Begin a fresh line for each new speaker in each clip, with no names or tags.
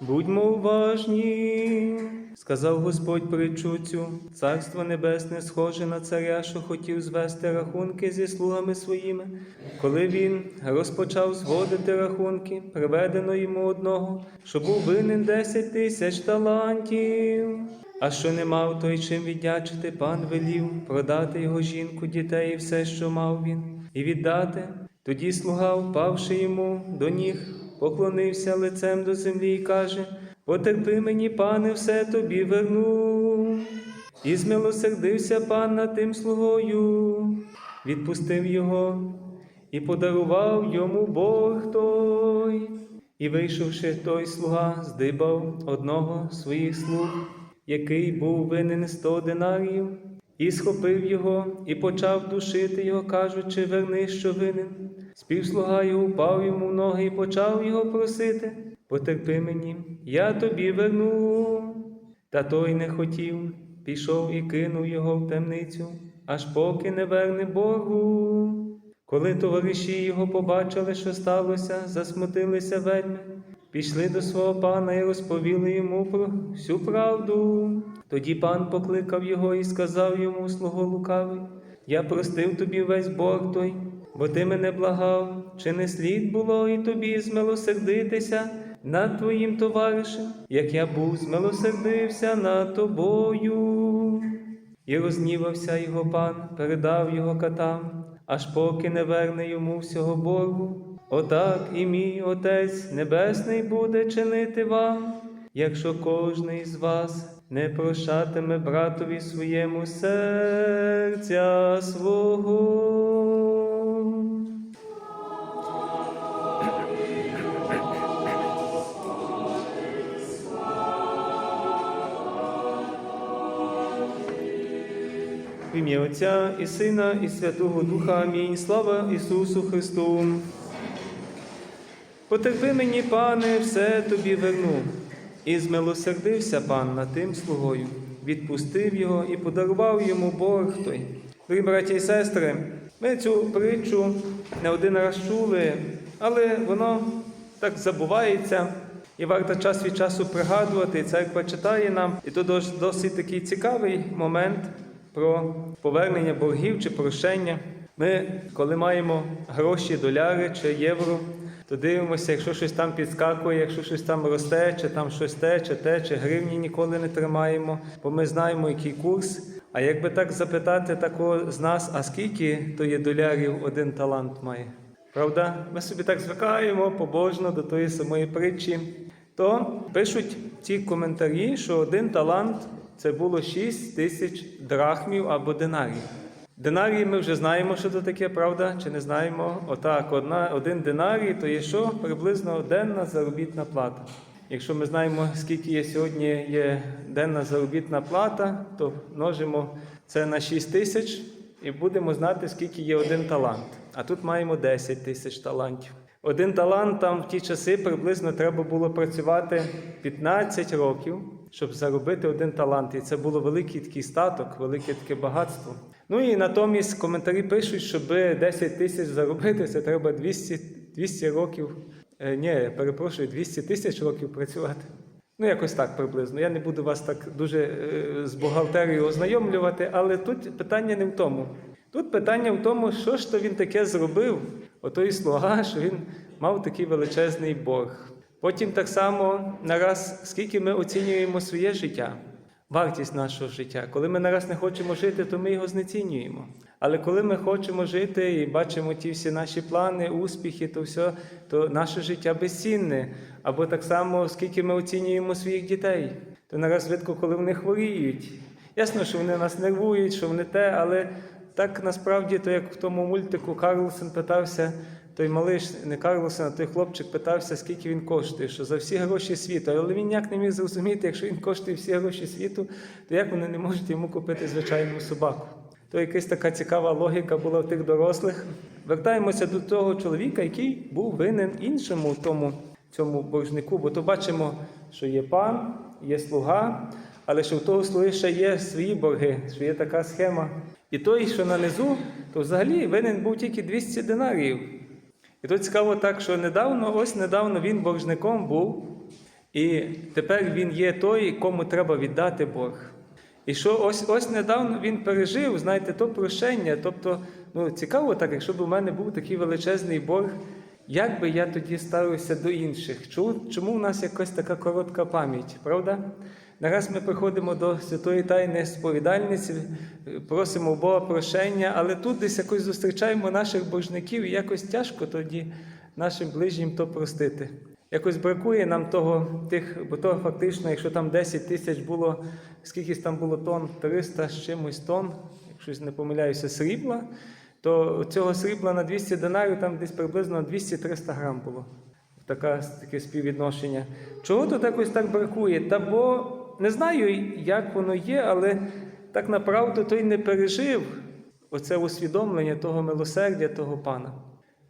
Будьмо уважні, сказав Господь притчу цю. Царство небесне схоже на царя, що хотів звести рахунки зі слугами своїми. Коли він розпочав зводити рахунки, приведено йому одного, що був винен десять тисяч талантів. А що не мав, той чим віддячити, пан велів продати його жінку, дітей і все, що мав він, і віддати. Тоді слуга, впавши йому до ніг, поклонився лицем до землі і каже: Потерпи мені, пане, все тобі верну. І змилосердився пан над тим слугою, відпустив його і подарував йому Бог той. І вийшовши той слуга, здибав одного своїх слуг, який був винен сто динарів, і схопив його, і почав душити його, кажучи, верни, що винен. Співслуга його впав йому в ноги і почав його просити. Потерпи мені, я тобі верну. Та той не хотів, пішов і кинув його в темницю, аж поки не верне Богу. Коли товариші його побачили, що сталося, засмутилися вельми, пішли до свого пана і розповіли йому про всю правду. Тоді пан покликав його і сказав йому, слуго лукавий, я простив тобі весь борг той, бо ти мене благав, чи не слід було і тобі змилосердитися над твоїм товаришем, як я був змилосердився над тобою. І рознівався його пан, передав його катам, аж поки не верне йому всього боргу. Отак і мій Отець Небесний буде чинити вам, якщо кожний з вас не прощатиме братові своєму серця свого. В ім'я Отця і Сина, і Святого Духа. Амінь. Слава Ісусу Христу. Потерпи мені, пане, все тобі верну. І змилосердився пан над тим слугою, відпустив його і подарував йому борг той. Дорогі браті і сестри, ми цю притчу не один раз чули, але воно так забувається. І варто час від часу пригадувати, церква читає нам. І то досить такий цікавий момент про повернення боргів чи прощення. Ми, коли маємо гроші, доляри чи євро, то дивимося, якщо щось там підскакує, якщо щось там росте, чи там щось те, чи те, чи гривні ніколи не тримаємо, бо ми знаємо, який курс. А якби так запитати такого з нас, а скільки то є долярів один талант має? Правда? Ми собі так звикаємо побожно до тої самої притчі. То пишуть ті коментарі, що один талант це було 6 тисяч драхмів або динарів. Динарії ми вже знаємо, що це таке, правда, чи не знаємо? Отак, одна, один динарій то є що? Приблизно денна заробітна плата. Якщо ми знаємо, скільки є сьогодні є денна заробітна плата, то множимо це на 6 тисяч і будемо знати, скільки є один талант. А тут маємо 10 тисяч талантів. Один талант там в ті часи приблизно треба було працювати 15 років, щоб заробити один талант. І це було великий такий статок, велике таке багатство. Ну і натомість коментарі пишуть, щоб 10 тисяч заробити, це треба 200, 200 років. Е, ні, перепрошую, 200 тисяч років працювати. Ну, якось так приблизно. Я не буду вас так дуже е, з бухгалтерією ознайомлювати, але тут питання не в тому. Тут питання в тому, що ж то він таке зробив, отой слуга, що він мав такий величезний борг. Потім так само нараз, скільки ми оцінюємо своє життя, вартість нашого життя. Коли ми нараз не хочемо жити, то ми його знецінюємо. Але коли ми хочемо жити і бачимо ті всі наші плани, успіхи, то все, то наше життя безцінне. Або так само, скільки ми оцінюємо своїх дітей, то нараз видко, коли вони хворіють. Ясно, що вони нас нервують, що вони те, але так насправді, то як в тому мультику Карлсон питався, той малиш, не Карлсон, а той хлопчик питався, скільки він коштує, що за всі гроші світу. Але він ніяк не міг зрозуміти, якщо він коштує всі гроші світу, то як вони не можуть йому купити звичайну собаку? То якась така цікава логіка була в тих дорослих. Вертаємося до того чоловіка, який був винен іншому тому цьому боржнику, бо то бачимо, що є пан, є слуга, але що в того слуги ще є свої борги, що є така схема. І той, що на низу, то взагалі винен був тільки 200 динарів. І тут цікаво так, що недавно, ось недавно він боржником був І тепер він є той, кому треба віддати борг. І що ось ось недавно він пережив, знаєте, то прощення. Тобто, ну цікаво так, якщо б у мене був такий величезний борг, як би я тоді ставився до інших? Чому, чому в нас якась така коротка пам'ять, правда? Нараз ми приходимо до святої тайни сповідальниці, просимо Бога прощення, але тут десь якось зустрічаємо наших божників, і якось тяжко тоді нашим ближнім то простити. Якось бракує нам того, тих, бо то фактично, якщо там 10 тисяч було, скільки там було тонн, 300 з чимось тонн, якщо не помиляюся, срібла, то цього срібла на 200 динарів там десь приблизно 200-300 грам було. Така, таке співвідношення. Чого тут якось так бракує? Та бо не знаю, як воно є, але так направду той не пережив оце усвідомлення того милосердя, того пана.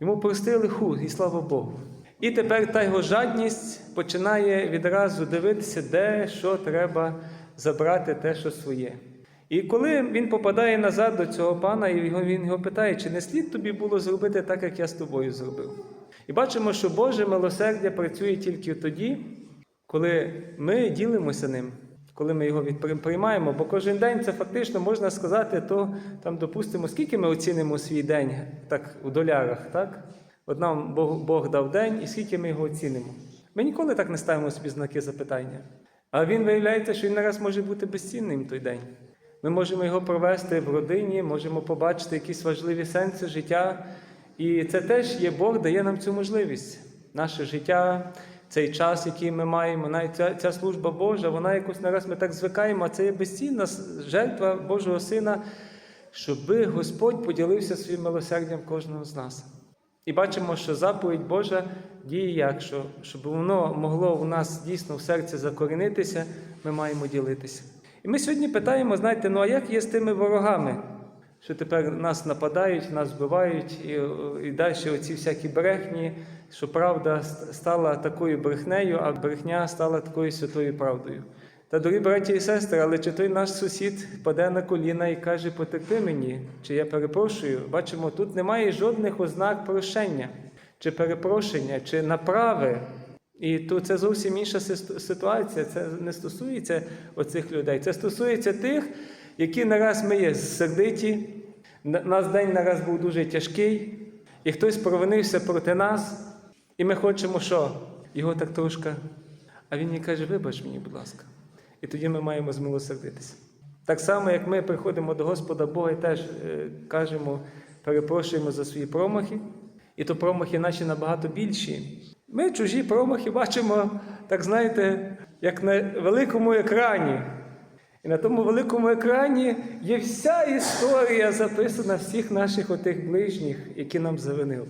Йому простили ху, і слава Богу. І тепер та його жадність починає відразу дивитися, де що треба забрати, те, що своє. І коли він попадає назад до цього пана, і він його питає, чи не слід тобі було зробити так, як я з тобою зробив. І бачимо, що Боже милосердя працює тільки тоді, коли ми ділимося ним, коли ми його приймаємо. Бо кожен день це фактично можна сказати, то там, допустимо, скільки ми оцінимо свій день так, у долярах, так? От нам Бог, Бог дав день, і скільки ми його оцінимо. Ми ніколи так не ставимо собі знаки запитання. А він виявляється, що він нараз може бути безцінним той день. Ми можемо його провести в родині, можемо побачити якісь важливі сенси життя. І це теж є Бог дає нам цю можливість. Наше життя, цей час, який ми маємо, навіть ця, ця служба Божа, вона якось нараз ми так звикаємо, а це є безцінна жертва Божого Сина, щоби Господь поділився своїм милосердям кожного з нас. І бачимо, що заповідь Божа діє як, що, щоб воно могло в нас дійсно в серці закорінитися, ми маємо ділитися. І ми сьогодні питаємо, знаєте, ну а як є з тими ворогами, що тепер нас нападають, нас вбивають, і, і далі оці всякі брехні, що правда стала такою брехнею, а брехня стала такою святою правдою. Та дорогі браті і сестри, але чи той наш сусід паде на коліна і каже, потерпи мені, чи я перепрошую, бачимо, тут немає жодних ознак прощення, чи перепрошення, чи направи. І то це зовсім інша ситуація. Це не стосується оцих людей. Це стосується тих, які нараз ми є сердиті. на- Нас день нараз був дуже тяжкий, і хтось провинився проти нас, і ми хочемо що? Його так трошки. А він мені каже, вибач мені, будь ласка. І тоді ми маємо змилосердитися. Так само, як ми приходимо до Господа Бога і теж е, кажемо, перепрошуємо за свої промахи, і то промахи наші набагато більші. Ми чужі промахи бачимо, так знаєте, як на великому екрані. І на тому великому екрані є вся історія записана всіх наших отих ближніх, які нам завинили.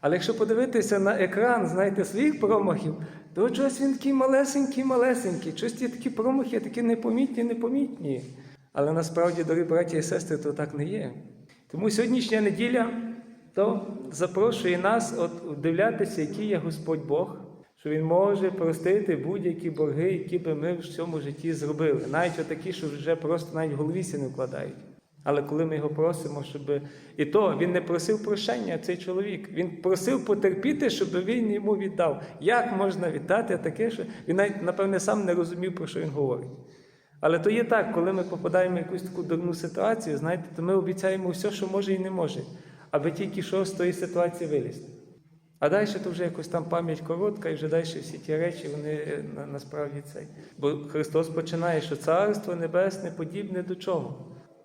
Але якщо подивитися на екран, знаєте, своїх промахів, то чогось він такий малесенький, малесенький, щось ті такі промахи, такі непомітні, непомітні. Але насправді, дорогі браті і сестри, то так не є. Тому сьогоднішня неділя то запрошує нас от вдивлятися, який є Господь Бог, що Він може простити будь-які борги, які би ми в цьому житті зробили, навіть отакі, що вже просто навіть в голові не вкладають. Але коли ми його просимо, щоб і то він не просив прощення, цей чоловік. Він просив потерпіти, щоб він йому віддав. Як можна віддати таке, що він навіть, напевне, сам не розумів, про що він говорить. Але то є так, коли ми попадаємо в якусь таку дурну ситуацію, знаєте, то ми обіцяємо все, що може і не може, аби тільки що з тої ситуації вилізти. А далі то вже якось там пам'ять коротка, і вже далі всі ті речі, вони е, на, насправді цей. Бо Христос починає, що Царство Небесне подібне до чого?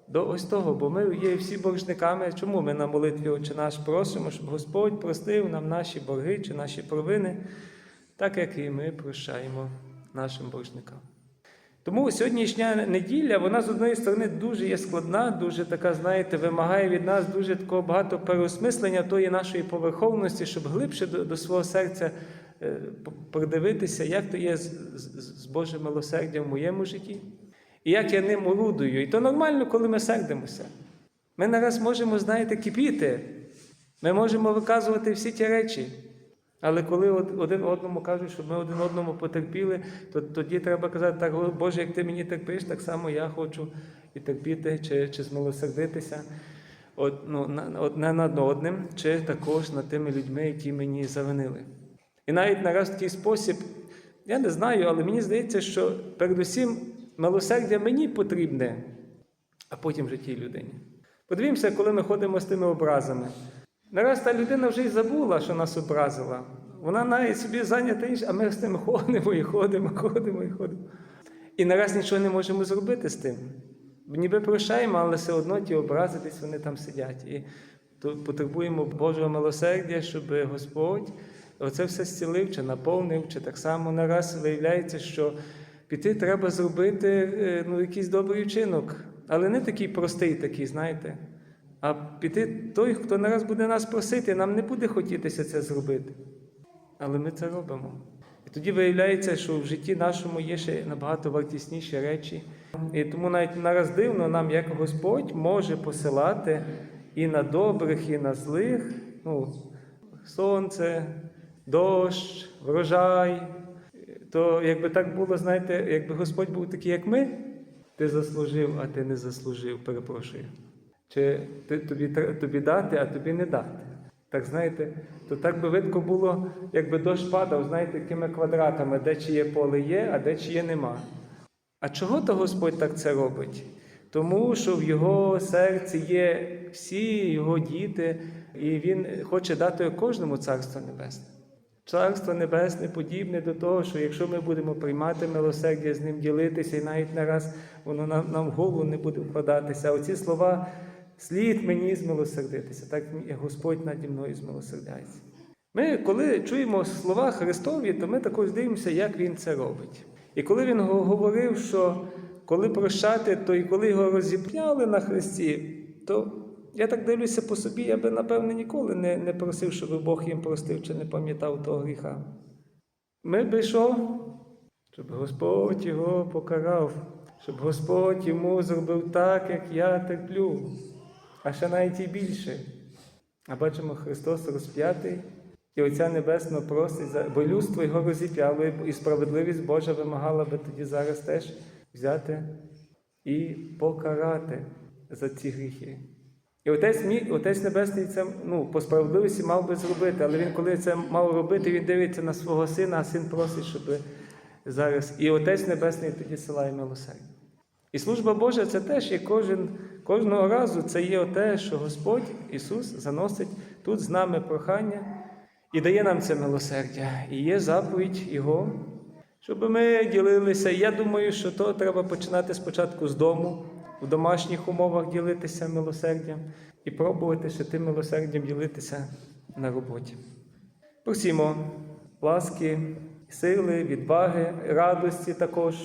До ось того, бо ми є всі боржниками. Чому ми на молитві Отче наш просимо, щоб Господь простив нам наші борги чи наші провини, так як і ми прощаємо нашим боржникам. Тому сьогоднішня неділя, вона з одної сторони дуже є складна, дуже така, знаєте, вимагає від нас дуже такого багато переосмислення тої нашої поверховності, щоб глибше до, до свого серця е, придивитися, як то є з, з, з Божим милосердям в моєму житті, і як я ним орудую. І то нормально, коли ми сердимося. Ми нараз можемо, знаєте, кипіти. Ми можемо виказувати всі ті речі. Але коли один одному кажуть, щоб ми один одному потерпіли, то тоді треба казати, так, Боже, як ти мені терпиш, так само я хочу і терпіти, чи, чи змилосердитися од, ну, одне над одним, чи також над тими людьми, які мені завинили. І навіть нараз такий спосіб я не знаю, але мені здається, що передусім милосердя мені потрібне, а потім вже тій людині. Подивімося, коли ми ходимо з тими образами. Нараз та людина вже й забула, що нас образила. Вона навіть собі зайнята інше, а ми з тим ходимо і ходимо, ходимо і ходимо. І нараз нічого не можемо зробити з тим. Ніби прощаємо, але все одно ті образи десь вони там сидять. І то потребуємо Божого милосердя, щоб Господь оце все зцілив чи наповнив, чи так само нараз виявляється, що піти треба зробити е, ну, якийсь добрий вчинок, але не такий простий, такий, знаєте. А піти той, хто нараз буде нас просити, нам не буде хотітися це зробити. Але ми це робимо. І тоді виявляється, що в житті нашому є ще набагато вартісніші речі. І тому навіть нараз дивно нам, як Господь може посилати і на добрих, і на злих. Ну, сонце, дощ, врожай. То якби так було, знаєте, якби Господь був такий, як ми, ти заслужив, а ти не заслужив, перепрошую. Чи ти, тобі, тобі дати, а тобі не дати. Так знаєте, то так би видко було, якби дощ падав, знаєте, якими квадратами, де чиє поле є, а де чиє нема. А чого то Господь так це робить? Тому що в його серці є всі його діти, і Він хоче дати кожному царство небесне. Царство Небесне подібне до того, що якщо ми будемо приймати милосердя, з ним ділитися, і навіть не раз воно нам, нам в голову не буде вкладатися. Оці слова слід мені змилосердитися, так як Господь наді мною змилосердяється. Ми, коли чуємо слова Христові, то ми також дивимося, як Він це робить. І коли він говорив, що коли прощати, то і коли його розіп'яли на хресті, то я так дивлюся по собі, я би, напевне, ніколи не, не просив, щоб Бог їм простив чи не пам'ятав того гріха. Ми би що? Щоб Господь його покарав, щоб Господь йому зробив так, як я терплю, а ще навіть і більше. А бачимо, Христос розп'ятий, і Отця Небесного просить, бо людство його розіп'яло, і справедливість Божа вимагала би тоді зараз теж взяти і покарати за ці гріхи. І Отець, мій, Отець Небесний це ну, по справедливості мав би зробити, але він, коли це мав робити, він дивиться на свого сина, а син просить, щоб зараз. І Отець Небесний тоді силає милосердя. І служба Божа це теж є кожен, кожного разу це є те, що Господь Ісус заносить тут з нами прохання і дає нам це милосердя. І є заповідь Його, щоб ми ділилися. Я думаю, що то треба починати спочатку з дому, в домашніх умовах ділитися милосердям і пробувати ще тим милосердям ділитися на роботі. Просімо ласки, сили, відваги, радості також,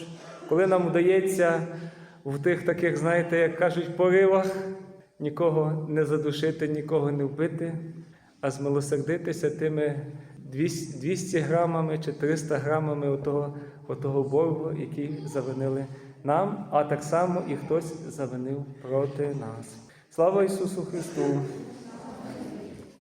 коли нам вдається в тих таких, знаєте, як кажуть, поривах нікого не задушити, нікого не вбити, а змилосердитися тими 200 200 грамами чи 300 грамами отого, отого боргу, який завинили нам, а так само і хтось завинив проти нас. Слава Ісусу Христу!